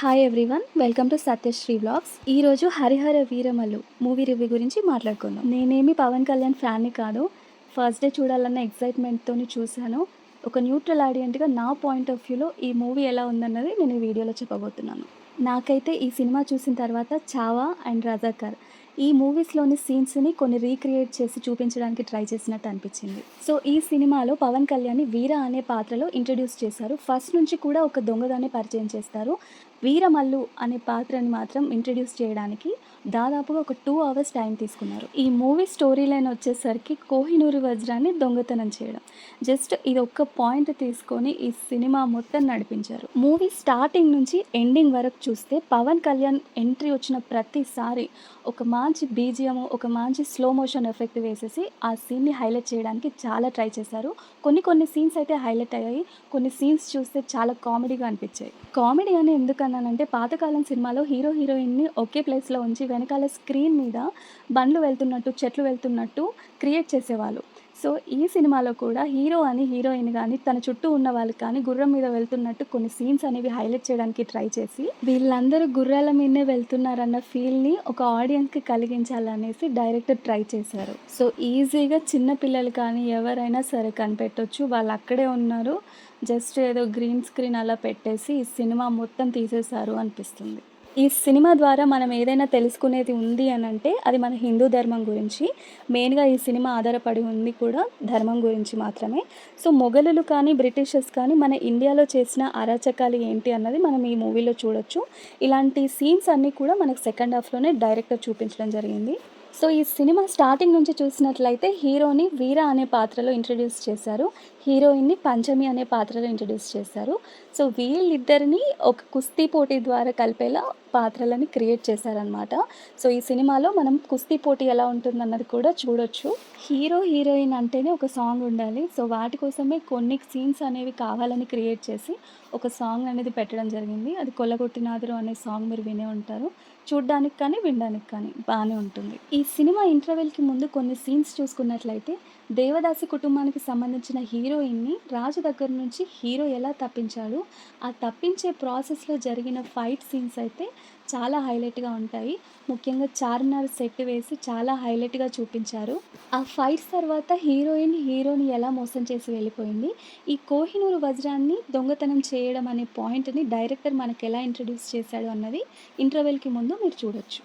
Hi everyone welcome to Satyasri blogs ఈరోజు Harihara Veeramallu movie review గురించి మాట్లాడుకుందాం. నేనేమి పవన్ కళ్యాణ్ ఫ్యాన్ని కాదు. ఫస్ట్ డే చూడాలన్న ఎక్సైట్మెంట్తో చూశాను. ఒక న్యూట్రల్ ఆడియంట్గా నా పాయింట్ ఆఫ్ వ్యూలో ఈ మూవీ ఎలా ఉందన్నది నేను ఈ వీడియోలో చెప్పబోతున్నాను. నాకైతే ఈ సినిమా చూసిన తర్వాత చావా అండ్ రజాకర్ ఈ మూవీస్లోని సీన్స్ని కొన్ని రీక్రియేట్ చేసి చూపించడానికి ట్రై చేసినట్టు అనిపించింది. సో ఈ సినిమాలో పవన్ కళ్యాణ్ని వీర అనే పాత్రలో ఇంట్రడ్యూస్ చేశారు. ఫస్ట్ నుంచి కూడా ఒక దొంగదాన్ని పరిచయం చేస్తారు. వీరమల్లు అనే పాత్రని మాత్రం ఇంట్రడ్యూస్ చేయడానికి దాదాపుగా ఒక టూ అవర్స్ టైం తీసుకున్నారు. ఈ మూవీ స్టోరీ లైన్ వచ్చేసరికి కోహినూరు వజ్రాన్ని దొంగతనం చేయడం. జస్ట్ ఇది ఒక్క పాయింట్ తీసుకొని ఈ సినిమా మొత్తం నడిపించారు. మూవీ స్టార్టింగ్ నుంచి ఎండింగ్ వరకు చూస్తే పవన్ కళ్యాణ్ ఎంట్రీ వచ్చిన ప్రతిసారి ఒక మంచి బీజిఎం ఒక మంచి స్లో మోషన్ ఎఫెక్ట్ వేసేసి ఆ సీన్ని హైలైట్ చేయడానికి చాలా ట్రై చేశారు. కొన్ని కొన్ని సీన్స్ అయితే హైలైట్ అయ్యాయి. కొన్ని సీన్స్ చూస్తే చాలా కామెడీగా అనిపించాయి. కామెడీ అని ఎందుకంటే అన్నానంటే పాతకాలం సినిమాలో హీరో హీరోయిన్ని ఒకే ప్లేస్లో ఉంచి వెనకాల స్క్రీన్ మీద బండ్లు వెళ్తున్నట్టు చెట్లు వెళ్తున్నట్టు క్రియేట్ చేసేవాళ్ళు. సో ఈ సినిమాలో కూడా హీరో అని హీరోయిన్ కానీ తన చుట్టూ ఉన్న వాళ్ళు కానీ గుర్రం మీద వెళ్తున్నట్టు కొన్ని సీన్స్ అనేవి హైలైట్ చేయడానికి ట్రై చేసి వీళ్ళందరూ గుర్రాల మీదనే వెళ్తున్నారన్న ఫీల్ని ఒక ఆడియన్స్కి కలిగించాలనేసి డైరెక్టర్ ట్రై చేశారు. సో ఈజీగా చిన్న పిల్లలు కానీ ఎవరైనా సరే కనిపెట్టొచ్చు. వాళ్ళు అక్కడే ఉన్నారు. జస్ట్ ఏదో గ్రీన్ స్క్రీన్ అలా పెట్టేసి ఈ సినిమా మొత్తం తీసేశారు అనిపిస్తుంది. ఈ సినిమా ద్వారా మనం ఏదైనా తెలుసుకునేది ఉంది అని అంటే అది మన హిందూ ధర్మం గురించి మెయిన్గా ఈ సినిమా ఆధారపడి ఉంది కూడా ధర్మం గురించి మాత్రమే. సో మొఘలులు కానీ బ్రిటిషర్స్ కానీ మన ఇండియాలో చేసిన అరాచకాలు ఏంటి అన్నది మనం ఈ మూవీలో చూడొచ్చు. ఇలాంటి సీన్స్ అన్నీ కూడా మనకు సెకండ్ హాఫ్లోనే డైరెక్టర్ చూపించడం జరిగింది. సో ఈ సినిమా స్టార్టింగ్ నుంచి చూసినట్లయితే హీరోని వీర అనే పాత్రలో ఇంట్రడ్యూస్ చేశారు. హీరోయిన్ని పంచమి అనే పాత్రలో ఇంట్రడ్యూస్ చేశారు. సో వీళ్ళిద్దరిని ఒక కుస్తీ పోటీ ద్వారా కలిపేలా పాత్రలని క్రియేట్ చేశారనమాట సో ఈ సినిమాలో మనం కుస్తీ పోటీ ఎలా ఉంటుందన్నది కూడా చూడొచ్చు. హీరో హీరోయిన్ అంటేనే ఒక సాంగ్ ఉండాలి. సో వాటి కోసమే కొన్ని సీన్స్ అనేవి కావాలని క్రియేట్ చేసి ఒక సాంగ్ అనేది పెట్టడం జరిగింది. అది కొల్లగొట్టినాదురు అనే సాంగ్ మీరు వినే ఉంటారు. చూడ్డానికి కానీ వినడానికి కానీ బాగానే ఉంటుంది. ఈ సినిమా ఇంటర్వెల్కి ముందు కొన్ని సీన్స్ చూసుకున్నట్లయితే దేవదాసి కుటుంబానికి సంబంధించిన హీరోయిన్ని రాజు దగ్గర నుంచి హీరో ఎలా తప్పించాడు ఆ తప్పించే ప్రాసెస్లో జరిగిన ఫైట్ సీన్స్ అయితే చాలా హైలైట్గా ఉంటాయి. ముఖ్యంగా చార్మినార్ సెట్ వేసి చాలా హైలైట్గా చూపించారు. ఆ ఫైట్స్ తర్వాత హీరోయిన్ హీరోని ఎలా మోసం చేసి వెళ్ళిపోయింది ఈ కోహినూరు వజ్రాన్ని దొంగతనం చేయడం అనే పాయింట్ని డైరెక్టర్ మనకు ఎలా ఇంట్రడ్యూస్ చేశాడు అన్నది ఇంటర్వెల్కి ముందు మీరు చూడొచ్చు.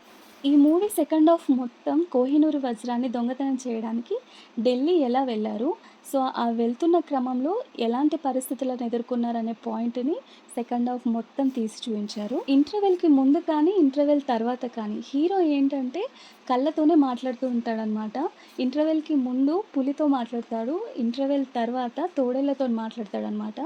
ఈ మూవీ సెకండ్ హాఫ్ మొత్తం కోహినూరు వజ్రాన్ని దొంగతనం చేయడానికి ఢిల్లీ ఎలా వెళ్ళారు? సో ఆ వెళ్తున్న క్రమంలో ఎలాంటి పరిస్థితులను ఎదుర్కొన్నారనే పాయింట్ని సెకండ్ హాఫ్ మొత్తం తీసి చూపించారు. ఇంటర్వెల్కి ముందు కానీ ఇంటర్వెల్ తర్వాత కానీ హీరో ఏంటంటే కళ్ళతోనే మాట్లాడుతూ ఉంటాడనమాట ఇంటర్వెల్కి ముందు పులితో మాట్లాడతాడు ఇంటర్వెల్ తర్వాత తోడేళ్ళతో మాట్లాడతాడనమాట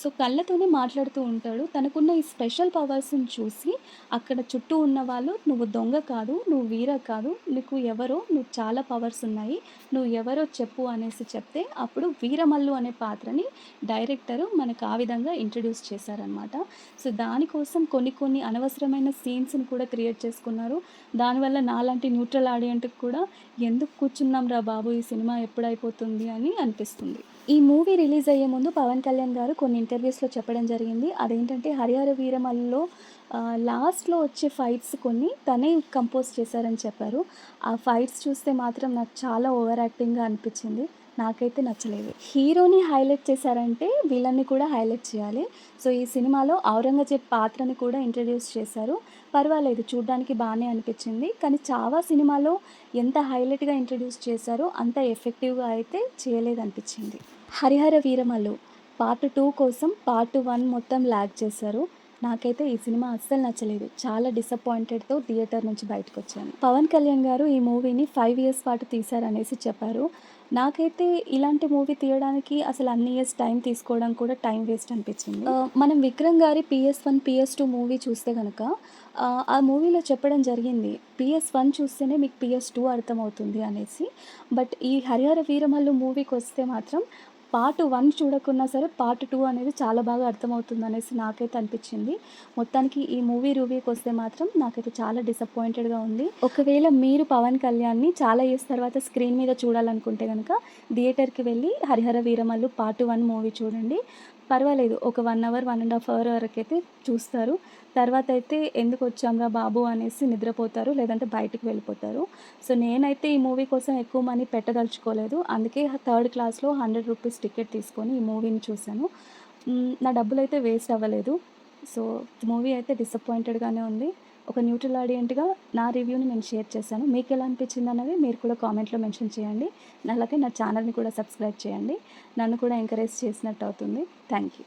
సో కళ్ళతోనే మాట్లాడుతూ ఉంటాడు. తనకున్న ఈ స్పెషల్ పవర్స్ని చూసి అక్కడ చుట్టూ ఉన్న వాళ్ళు నువ్వు దొంగ కాదు నువ్వు వీర కాదు నీకు ఎవరో నువ్వు చాలా పవర్స్ ఉన్నాయి నువ్వు ఎవరో చెప్పు అనేసి చెప్తే అప్పుడు వీరమల్లు అనే పాత్రని డైరెక్టర్ మనకు ఆ విధంగా ఇంట్రడ్యూస్ చేశారనమాట సో దానికోసం కొన్ని కొన్ని అనవసరమైన సీన్స్ని కూడా క్రియేట్ చేసుకున్నారు. దానివల్ల నాలాంటి న్యూట్రల్ ఆడియంట్కి కూడా ఎందుకు కూర్చున్నాం రా బాబు ఈ సినిమా ఎప్పుడైపోతుంది అని అనిపిస్తుంది. ఈ మూవీ రిలీజ్ అయ్యే ముందు పవన్ కళ్యాణ్ గారు కొన్ని ఇంటర్వ్యూస్లో చెప్పడం జరిగింది. అదేంటంటే హరిహర వీరమల్లిలో లాస్ట్లో వచ్చే ఫైట్స్ కొన్ని తనే కంపోజ్ చేశారని చెప్పారు. ఆ ఫైట్స్ చూస్తే మాత్రం నాకు చాలా ఓవర్ యాక్టింగ్గా అనిపించింది. నాకైతే నచ్చలేదు. హీరోని హైలైట్ చేశారంటే వీళ్ళని కూడా హైలైట్ చేయాలి. సో ఈ సినిమాలో ఔరంగజేబ్ పాత్రని కూడా ఇంట్రడ్యూస్ చేశారు. పర్వాలేదు చూడ్డానికి బాగానే అనిపించింది. కానీ చావా సినిమాలో ఎంత హైలైట్గా ఇంట్రడ్యూస్ చేశారో అంత ఎఫెక్టివ్గా అయితే చేయలేదనిపించింది హరిహర వీరమల్లు పార్ట్ టూ కోసం పార్ట్ వన్ మొత్తం ల్యాగ్ చేశారు. నాకైతే ఈ సినిమా అస్సలు నచ్చలేదు. చాలా డిసప్పాయింటెడ్తో థియేటర్ నుంచి బయటకు వచ్చాను పవన్ కళ్యాణ్ గారు ఈ మూవీని ఫైవ్ ఇయర్స్ పాటు తీశారనేసి చెప్పారు. నాకైతే ఇలాంటి మూవీ తీయడానికి అసలు అన్ని ఇయర్స్ టైం తీసుకోవడం కూడా టైం వేస్ట్ అనిపించింది. మనం విక్రమ్ గారి PS one PS two movie చూస్తే కనుక ఆ మూవీలో చెప్పడం జరిగింది పిఎస్ వన్ చూస్తేనే మీకు పిఎస్ టూ అర్థమవుతుంది అనేసి. బట్ ఈ హరిహర వీరమల్లు మూవీకి వస్తే మాత్రం పార్ట్ వన్ చూడకున్నా సరే పార్ట్ టూ అనేది చాలా బాగా అర్థమవుతుంది అనేసి నాకైతే అనిపించింది. మొత్తానికి ఈ మూవీ రివ్యూకి వస్తే మాత్రం నాకైతే చాలా డిసప్పాయింటెడ్గా ఉంది. ఒకవేళ మీరు పవన్ కళ్యాణ్ని చాలా ఇయర్స్ తర్వాత స్క్రీన్ మీద చూడాలనుకుంటే కనుక థియేటర్కి వెళ్ళి Harihara Veeramallu part one movie చూడండి. పర్వాలేదు. ఒక one hour one and half hour వరకు అయితే చూస్తారు. తర్వాత అయితే ఎందుకు వచ్చాంరా బాబు అనేసి నిద్రపోతారు లేదంటే బయటికి వెళ్ళిపోతారు. సో నేనైతే ఈ మూవీ కోసం ఎక్కువ మనీ పెట్టదలుచుకోలేదు. అందుకే థర్డ్ క్లాస్లో హండ్రెడ్ రూపీస్ టికెట్ తీసుకొని ఈ మూవీని చూశాను. నా డబ్బులు అయితే వేస్ట్ అవ్వలేదు. సో మూవీ అయితే డిసప్పాయింటెడ్గానే ఉంది. ఒక న్యూట్రల్ ఆడియంట్గా నా రివ్యూని నేను షేర్ చేశాను. మీకు ఎలా అనిపించింది అన్నది మీరు కూడా కామెంట్లో మెన్షన్ చేయండి. అలాగే నా ఛానల్ని కూడా సబ్స్క్రైబ్ చేయండి. నన్ను కూడా ఎంకరేజ్ చేసినట్టు అవుతుంది. Thank you